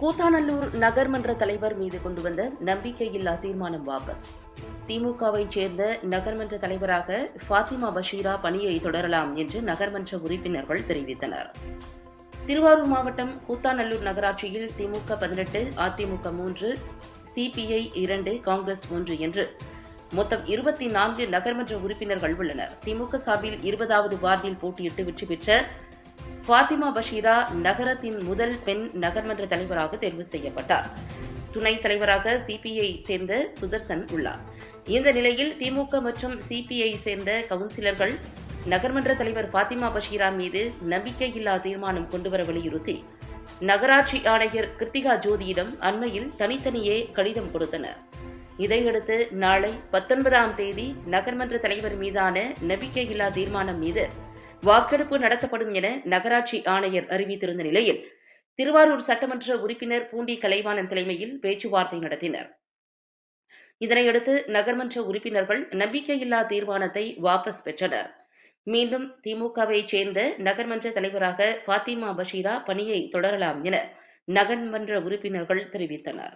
கூத்தாநல்லூர் நகர்மன்ற தலைவர் மீது கொண்டு வந்த நம்பிக்கையில்லா தீர்மானம் வாபஸ். திமுகவை சேர்ந்த நகர்மன்ற தலைவராக ஃபாத்திமா பஷீரா பணியை தொடரலாம் என்று நகர்மன்ற உறுப்பினர்கள் தெரிவித்தனர். திருவாரூர் மாவட்டம் கூத்தாநல்லூர் நகராட்சியில் திமுக பதினெட்டு அதிமுக மூன்று சிபிஐ இரண்டு காங்கிரஸ் ஒன்று என்று மொத்தம் இருபத்தி நான்கு நகர்மன்ற உறுப்பினர்கள் உள்ளனர். திமுக சார்பில் இருபதாவது வார்டில் போட்டியிட்டு வெற்றி பெற்ற ஃபாத்திமா பஷீரா நகரத்தின் முதல் பெண் நகர்மன்ற தலைவராக தேர்வு செய்யப்பட்டார். துணைத் தலைவராக சிபிஐ சேர்ந்த சுதர்சன் உள்ளார். இந்த நிலையில் திமுக மற்றும் சிபிஐ சேர்ந்த கவுன்சிலர்கள் நகர்மன்ற தலைவர் ஃபாத்திமா பஷீரா மீது நம்பிக்கையில்லா தீர்மானம் கொண்டுவர வலியுறுத்தி நகராட்சி ஆணையர் கிருத்திகா ஜோதியிடம் அண்மையில் தனித்தனியே கடிதம் கொடுத்தனர். இதையடுத்து நாளை பத்தொன்பதாம் தேதி நகர்மன்ற தலைவர் மீதான நம்பிக்கையில்லா தீர்மானம் மீது வாக்கெடுப்பு நடத்தப்படும் என நகராட்சி ஆணையர் அறிவித்திருந்த நிலையில் திருவாரூர் சட்டமன்ற உறுப்பினர் பூண்டி கலைவாணன் தலைமையில் பேச்சுவார்த்தை நடத்தினர். இதனையடுத்து நகர்மன்ற உறுப்பினர்கள் நம்பிக்கையில்லா தீர்மானத்தை வாபஸ் பெற்றனர். மீண்டும் திமுகவை சேர்ந்த நகர்மன்ற தலைவராக ஃபாத்திமா பஷீரா பணியை தொடரலாம் என நகர்மன்ற உறுப்பினர்கள் தெரிவித்தனர்.